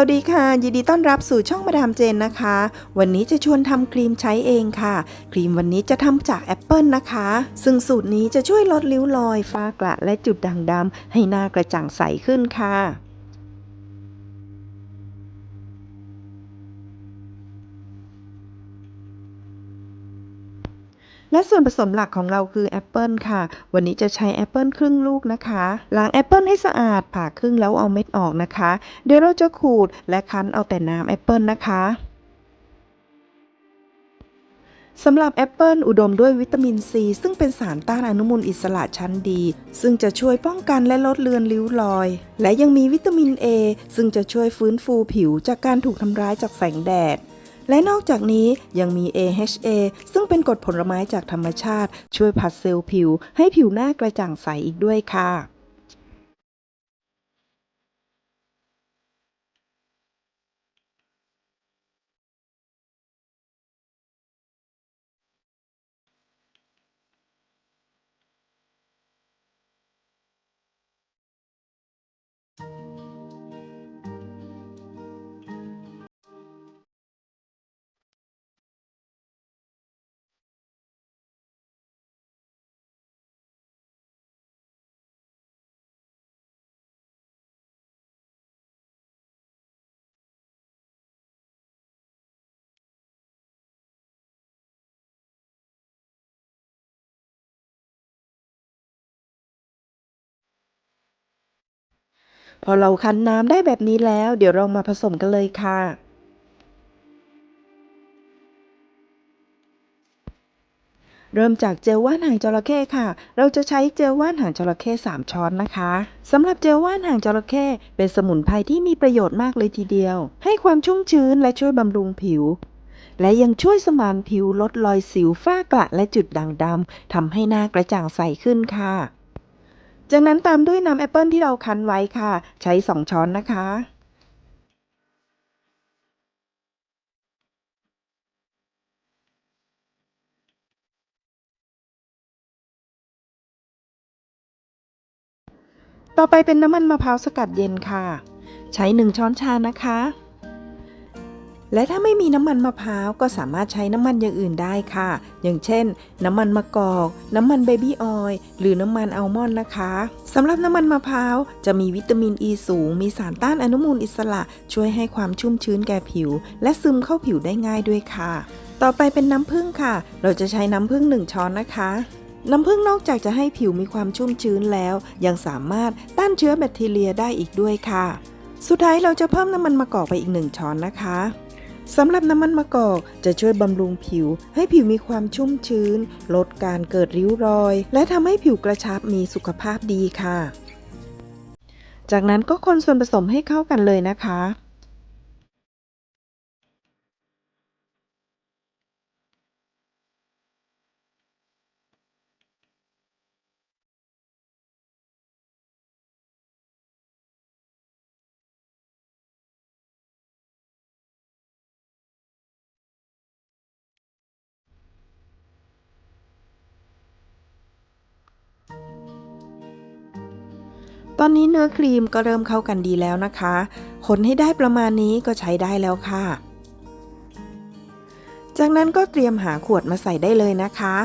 วัสดีค่ะ ยินดีต้อนรับสู่ช่องมาดามเจนนะคะ วันนี้จะชวนทำครีมใช้เองค่ะ ครีมวันนี้จะทำจากแอปเปิลนะคะ ซึ่งสูตรนี้จะช่วยลดริ้วรอยฝ้ากระและจุดด่างดำให้หน้ากระจ่างใสขึ้นค่ะ และส่วนผสมหลักของเราคือแอปเปิลค่ะ วันนี้จะใช้แอปเปิลครึ่งลูกนะคะล้างแอปเปิลให้สะอาดผ่าครึ่งแล้วเอาเม็ดออกนะคะ เดี๋ยวเราจะขูดและคั้นเอาแต่น้ำแอปเปิลนะคะสำหรับแอปเปิลอุดมด้วยวิตามินซี ซึ่งเป็นสารต้านอนุมูลอิสระชั้นดี ซึ่งจะช่วยป้องกันและลดเลือนริ้วรอย และยังมีวิตามิน A ซึ่งจะช่วยฟื้นฟูผิวจากการถูกทำร้ายจากแสงแดด และนอกจากนี้ยังมี AHA ซึ่งเป็นกรดผลไม้จากธรรมชาติ ช่วยผัดเซลล์ผิว ให้ผิวหน้ากระจ่างใสอีกด้วยค่ะ พอเราคั้นน้ำได้แบบนี้แล้ว เดี๋ยวเรามาผสมกันเลยค่ะเริ่มจากเจลว่านหางจระเข้ค่ะ เราจะใช้เจลว่านหางจระเข้3ช้อนนะคะสำหรับเจลว่านหางจระเข้เป็นสมุนไพรที่มีประโยชน์มากเลยทีเดียว ให้ความชุ่มชื้นและช่วยบำรุงผิว และยังช่วยสมานผิวลดรอยสิวฝ้ากระและจุดด่างดำทำให้หน้ากระจ่างใสขึ้นค่ะ จากนั้นตามด้วยน้ำแอปเปิลที่เราคั้นไว้ค่ะ ใช้ 2 ช้อนนะคะ ต่อไปเป็นน้ำมันมะพร้าวสกัดเย็นค่ะ ใช้ 1 ช้อนชานะคะ และถ้าไม่มีน้ำมันมะพร้าวก็สามารถใช้น้ำมันอย่างอื่นได้ค่ะ อย่างเช่น น้ำมันมะกอก น้ำมันเบบี้ออยล์หรือน้ำมันอัลมอนด์นะคะสำหรับน้ำมันมะพร้าวจะมีวิตามินอ e ีสูง มีสารต้านอนุมูลอิสระ ช่วยให้ความชุ่มชื้นแก่ผิว และซึมเข้าผิวได้ง่ายด้วยค่ะ ต่อไปเป็นน้ำผึ้งค่ะ เราจะใช้น้ำผึ้ง1ช้อนนะคะน้ำผึ้งนอกจากจะให้ผิวมีความชุ่มชื้นแล้ว ยังสามารถต้านเชื้อแบคทีเรียได้อีกด้วยค่ะ สุดท้ายเราจะเพิ่มน้ำมันมะกอกไปอีกหนึ่งช้อนนะคะ สำหรับน้ำมันมะกอกจะช่วยบำรุงผิว ให้ผิวมีความชุ่มชื้น ลดการเกิดริ้วรอย และทำให้ผิวกระชับมีสุขภาพดีค่ะ จากนั้นก็คนส่วนผสมให้เข้ากันเลยนะคะ ตอนนี้เนื้อครีมก็เริ่มเข้ากันดีแล้วนะคะ คนให้ได้ประมาณนี้ก็ใช้ได้แล้วค่ะ จากนั้นก็เตรียมหาขวดมาใส่ได้เลยนะคะ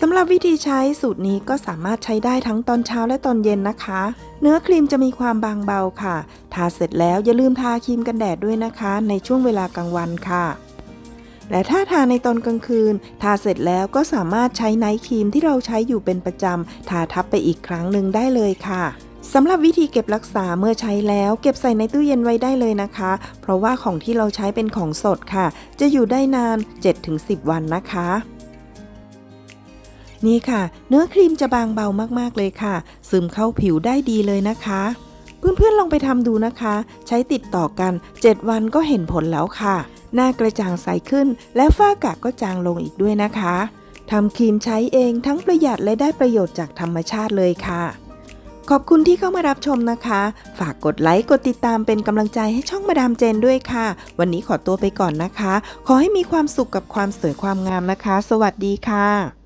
สำหรับวิธีใช้สูตรนี้ก็สามารถใช้ได้ทั้งตอนเช้าและตอนเย็นนะคะ เนื้อครีมจะมีความบางเบาค่ะ ทาเสร็จแล้วอย่าลืมทาครีมกันแดดด้วยนะคะ ในช่วงเวลากลางวันค่ะ และถ้าทาในตอนกลางคืน ทาเสร็จแล้วก็สามารถใช้ไนท์ครีมที่เราใช้อยู่เป็นประจำทาทับไปอีกครั้งหนึ่งได้เลยค่ะ สำหรับวิธีเก็บรักษาเมื่อใช้แล้ว เก็บใส่ในตู้เย็นไว้ได้เลยนะคะ เพราะว่าของที่เราใช้เป็นของสดค่ะ จะอยู่ได้นาน 7-10 วันนะคะ นี่ค่ะ เนื้อครีมจะบางเบามากๆเลยค่ะ ซึมเข้าผิวได้ดีเลยนะคะ เพื่อนๆลองไปทำดูนะคะ ใช้ติดต่อกัน 7 วันก็เห็นผลแล้วค่ะ หน้ากระจ่างใสขึ้น และฝ้ากระก็จางลงอีกด้วยนะคะทำครีมใช้เองทั้งประหยัดและได้ประโยชน์จากธรรมชาติเลยค่ะ ขอบคุณที่เข้ามารับชมนะคะ ฝากกดไลค์ กดติดตามเป็นกำลังใจให้ช่องมาดามเจนด้วยค่ะ วันนี้ขอตัวไปก่อนนะคะ ขอให้มีความสุขกับความสวยความงามนะคะ สวัสดีค่ะ